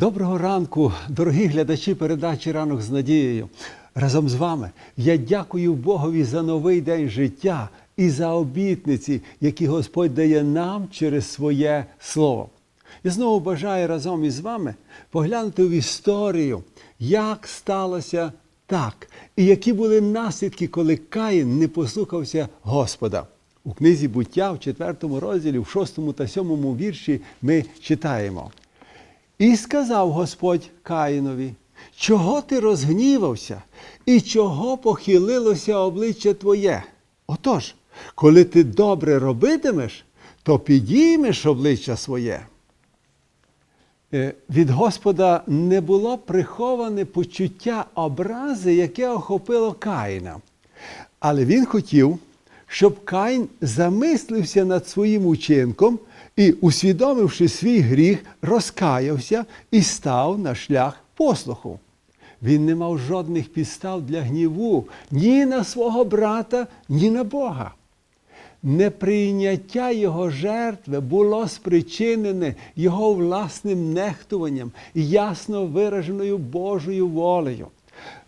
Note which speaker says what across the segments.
Speaker 1: Доброго ранку, дорогі глядачі передачі Ранок з надією. Разом з вами я дякую Богові за новий день життя і за обітниці, які Господь дає нам через своє слово. Я знову бажаю разом із вами поглянути в історію, як сталося так, і які були наслідки, коли Каїн не послухався Господа. У книзі буття в 4 розділі, в 6 та 7 вірші ми читаємо. І сказав Господь Каїнові, чого ти розгнівався, і чого похилилося обличчя твоє? Отож, коли ти добре робитимеш, то підіймеш обличчя своє. Е, Від Господа не було приховане почуття образи, яке охопило Каїна. Але він хотів, щоб Каїн замислився над своїм учинком і, усвідомивши свій гріх, розкаявся і став на шлях послуху. Він не мав жодних підстав для гніву ні на свого брата, ні на Бога. Неприйняття його жертви було спричинене його власним нехтуванням і ясно вираженою Божою волею.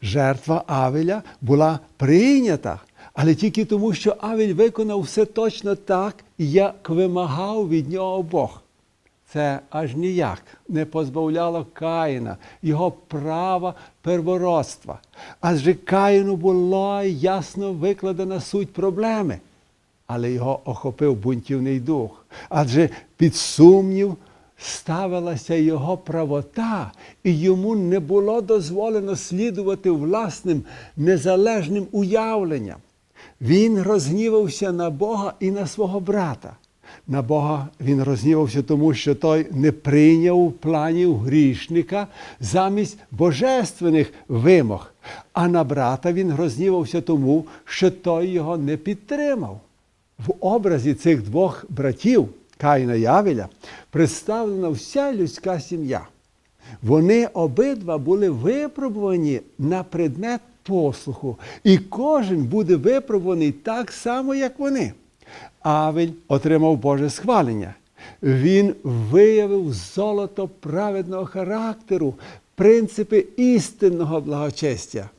Speaker 1: Жертва Авеля була прийнята, але тільки тому, що Авель виконав все точно так, як вимагав від нього Бог. Це аж ніяк не позбавляло Каїна його права первородства. Адже Каїну була ясно викладена суть проблеми але його охопив бунтівний дух. Адже під сумнів ставилася його правота, і йому не було дозволено слідувати власним незалежним уявленням. Він розгнівався на Бога і на свого брата. На Бога він розгнівався, тому що той не прийняв планів грішника замість божественних вимог. А на брата він розгнівався тому, що той його не підтримав. В образі цих двох братів, Каїна і Авеля, представлена вся людська сім'я. Вони обидва були випробувані на предмет послуху, і кожен буде випробуваний так само, як вони. Авель отримав Боже схвалення. Він виявив золото праведного характеру, принципи істинного благочестя.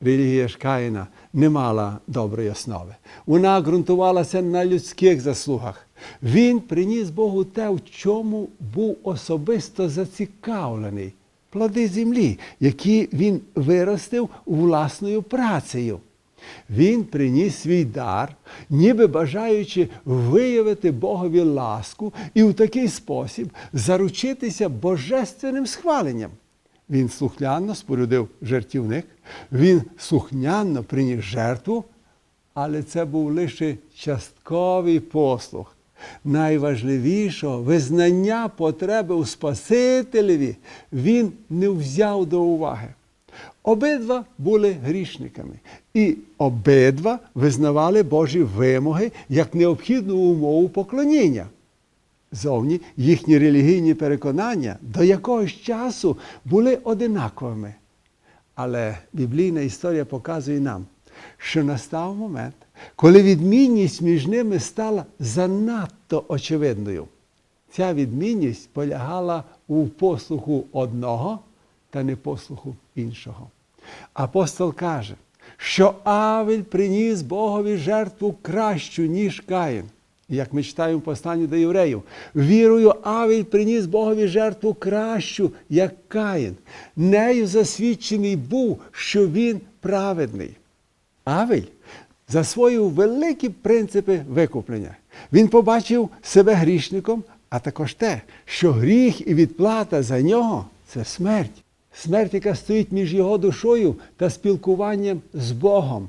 Speaker 1: Релігія ж Каїна не мала доброї основи. Вона ґрунтувалася на людських заслугах. Він приніс Богу те, в чому був особисто зацікавлений плоди землі, які він виростив власною працею. Він приніс свій дар, ніби бажаючи виявити Богові ласку і в такий спосіб заручитися божественним схваленням. Він слухняно спорудив жертівник, він слухняно приніс жертву, але це був лише частковий послух. Найважливішого визнання потреби у Спасителеві він не взяв до уваги. Обидва були грішниками, і обидва визнавали Божі вимоги як необхідну умову поклоніння. Зовні їхні релігійні переконання до якогось часу були одинаковими. Але біблійна історія показує нам, що настав момент, коли відмінність між ними стала занадто очевидною. Ця відмінність полягала у послуху одного та непослуху іншого. Апостол каже, що Авель приніс Богові жертву кращу, ніж Каїн. Як ми читаємо в посланні до євреїв, вірою Авель приніс Богові жертву кращу, як Каїн. Нею засвідчений був, що він праведний. Авель засвоїв великі принципи викуплення. Він побачив себе грішником, а також те, що гріх і відплата за нього це смерть. Смерть, яка стоїть між його душою та спілкуванням з Богом.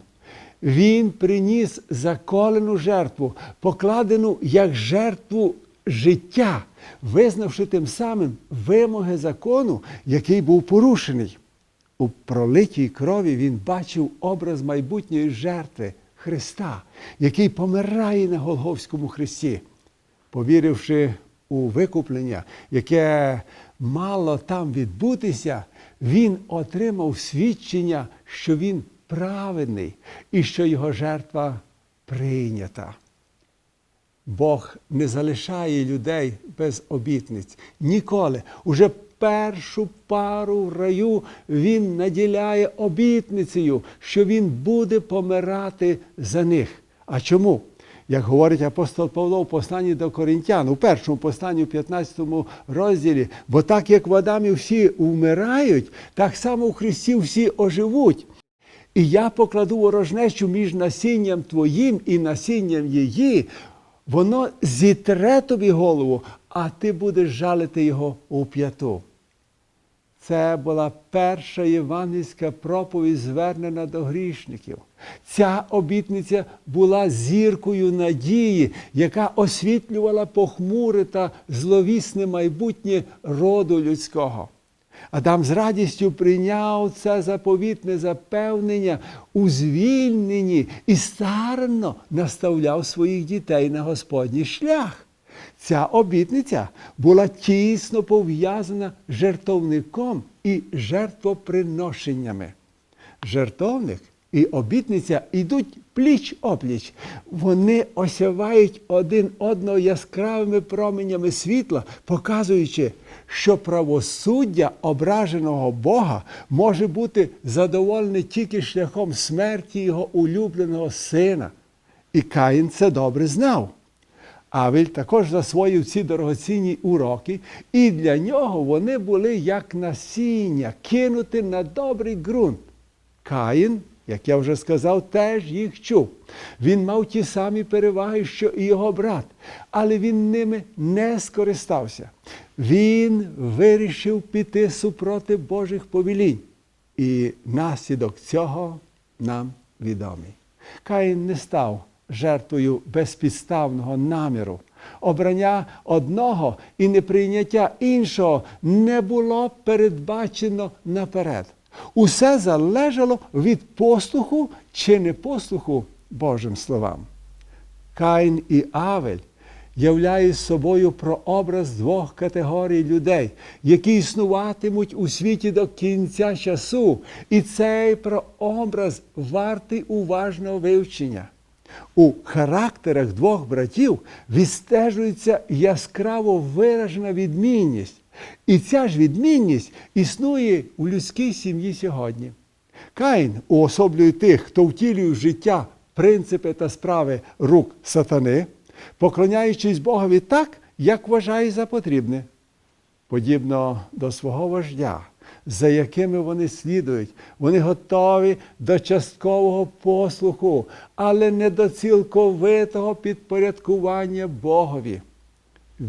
Speaker 1: Він приніс заколену жертву, покладену як жертву життя, визнавши тим самим вимоги закону, який був порушений. У пролитій крові він бачив образ майбутньої жертви Христа, який помирає на Голговському хресті. Повіривши у викуплення, яке мало там відбутися, він отримав свідчення, що він праведний і що його жертва прийнята. Бог не залишає людей без обітниць. Ніколи. Уже першу пару в раю він наділяє обітницею, що він буде помирати за них. А чому? Як говорить апостол Павло в посланні до Коринтян, у першому посланні, у 15 розділі, бо так як в Адамі всі вмирають, так само в Христі всі оживуть. І я покладу ворожнечу між насінням твоїм і насінням її, воно зітре тобі голову, а ти будеш жалити його у п'яту. Це була перша євангельська проповідь, звернена до грішників. Ця обітниця була зіркою надії, яка освітлювала похмуре та зловісне майбутнє роду людського. Адам з радістю прийняв це заповітне запевнення у звільненні і старанно наставляв своїх дітей на Господній шлях. Ця обітниця була тісно пов'язана з жертовником і жертвоприношеннями. Жертовник і обітниця йдуть пліч опліч. Вони осявають один одного яскравими променями світла, показуючи, що правосуддя ображеного Бога може бути задоволене тільки шляхом смерті його улюбленого сина. І Каїн це добре знав. Авель також засвоїв ці дорогоцінні уроки, і для нього вони були як насіння, кинути на добрий ґрунт. Каїн, як я вже сказав, теж їх чув. Він мав ті самі переваги, що і його брат, але він ними не скористався. Він вирішив піти супроти Божих повелінь. І наслідок цього нам відомий. Каїн не став жертвою безпідставного наміру. Обрання одного і неприйняття іншого не було передбачено наперед. Усе залежало від послуху чи непослуху Божим словам. Каїн і Авель являють собою прообраз двох категорій людей, які існуватимуть у світі до кінця часу. І цей прообраз вартий уважного вивчення. У характерах двох братів відстежується яскраво виражена відмінність. І ця ж відмінність існує у людській сім'ї сьогодні. Каїн уособлює тих, хто втілює в життя принципи та справи рук сатани, поклоняючись Богові так, як вважає за потрібне, подібно до свого вождя, за якими вони слідують. Вони готові до часткового послуху, але не до цілковитого підпорядкування Богові.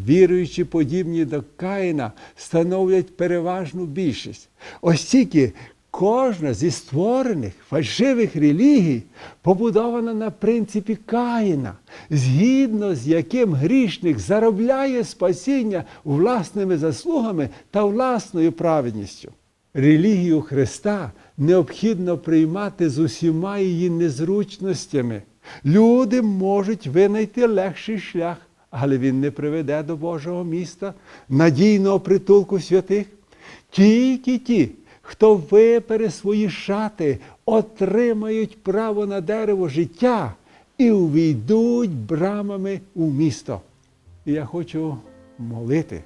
Speaker 1: Віруючі, подібні до Каїна, становлять переважну більшість. Ось тільки кожна зі створених фальшивих релігій побудована на принципі Каїна, згідно з яким грішник заробляє спасіння власними заслугами та власною праведністю. Релігію Христа необхідно приймати з усіма її незручностями. Люди можуть винайти легший шлях, але він не приведе до Божого міста, надійного притулку святих. Тільки ті, хто випере свої шати, отримають право на дерево життя і увійдуть брамами у місто. І я хочу молити.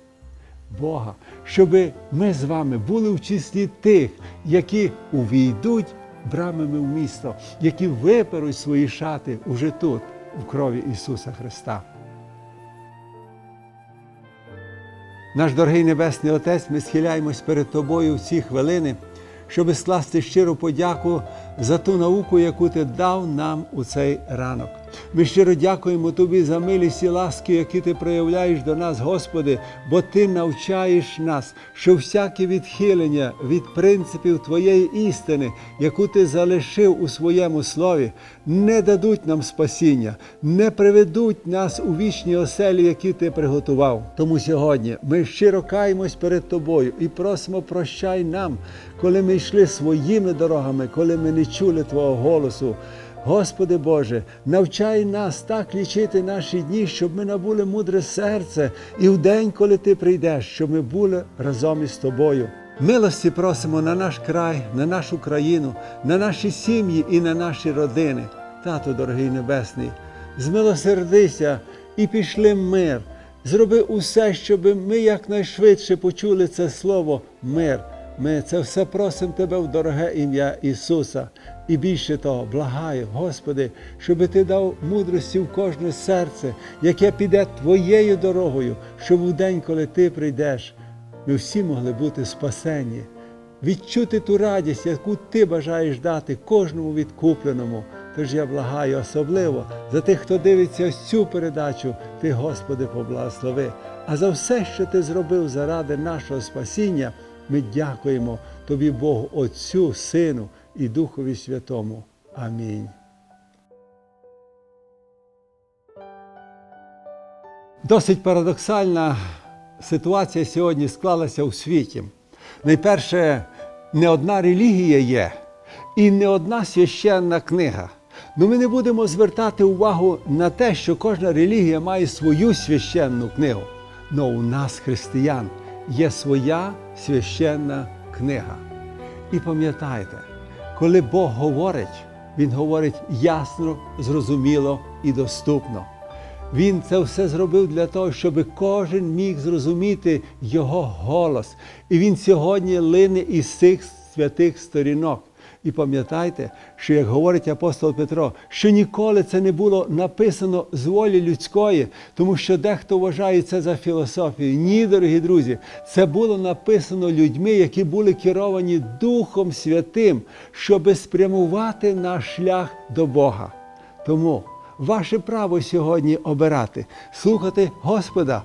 Speaker 1: Бога, щоб ми з вами були в числі тих, які увійдуть брамами в місто, які виперуть свої шати уже тут, в крові Ісуса Христа. Наш дорогий Небесний Отець, ми схиляємось перед Тобою в ці хвилини, щоби скласти щиру подяку за ту науку, яку Ти дав нам у цей ранок. Ми щиро дякуємо Тобі за милість і ласки, які ти проявляєш до нас, Господи, бо Ти навчаєш нас, що всяке відхилення від принципів Твоєї істини, яку Ти залишив у своєму слові, не дадуть нам спасіння, не приведуть нас у вічні оселі, які ти приготував. Тому сьогодні ми щиро каємось перед Тобою і просимо прощай нам, коли ми йшли своїми дорогами, коли ми не чули Твого голосу. Господи Боже, навчай нас так лічити наші дні, щоб ми набули мудре серце, і в день, коли Ти прийдеш, щоб ми були разом із Тобою. Милості просимо на наш край, на нашу країну, на наші сім'ї і на наші родини. Тато, дорогий Небесний, змилосердися і пішли мир, Зроби усе, щоб ми якнайшвидше почули це слово мир. Ми це все просимо Тебе в дороге ім'я Ісуса. І більше того, благаю, Господи, щоб Ти дав мудрості в кожне серце, яке піде Твоєю дорогою, щоб у день, коли Ти прийдеш, ми всі могли бути спасені, відчути ту радість, яку Ти бажаєш дати кожному відкупленому. Тож я благаю особливо за тих, хто дивиться ось цю передачу, Ти, Господи, поблагослови. А за все, що Ти зробив заради нашого спасіння, ми дякуємо Тобі, Богу, Отцю, Сину і Духові Святому. Амінь. Досить парадоксальна ситуація сьогодні склалася у світі. Найперше, не одна релігія є і не одна священна книга. Ну ми не будемо звертати увагу на те, що кожна релігія має свою священну книгу. Но у нас, християн, є своя священна книга. І пам'ятайте, коли Бог говорить, Він говорить ясно, зрозуміло і доступно. Він це все зробив для того, щоб кожен міг зрозуміти Його голос. І він сьогодні лине із цих святих сторінок. І пам'ятайте, що як говорить апостол Петро, що ніколи це не було написано з волі людської, тому що дехто вважає це за філософію. Ні, дорогі друзі, це було написано людьми, які були керовані Духом Святим, щоби спрямувати наш шлях до Бога. Тому ваше право сьогодні обирати, слухати Господа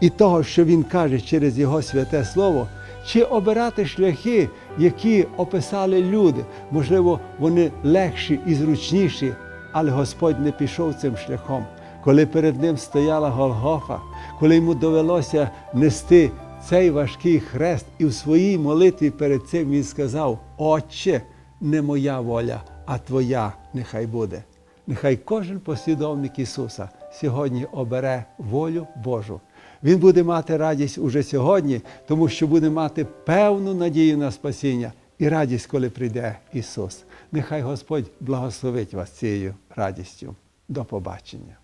Speaker 1: і того, що Він каже через Його святе Слово, чи обирати шляхи, які описали люди. Можливо, вони легші і зручніші, але Господь не пішов цим шляхом. Коли перед ним стояла Голгофа, коли йому довелося нести цей важкий хрест, і в своїй молитві перед цим він сказав: Отче, не моя воля, а Твоя нехай буде. Нехай кожен послідовник Ісуса сьогодні обере волю Божу. Він буде мати радість уже сьогодні, тому що буде мати певну надію на спасіння і радість, коли прийде Ісус. Нехай Господь благословить вас цією радістю. До побачення.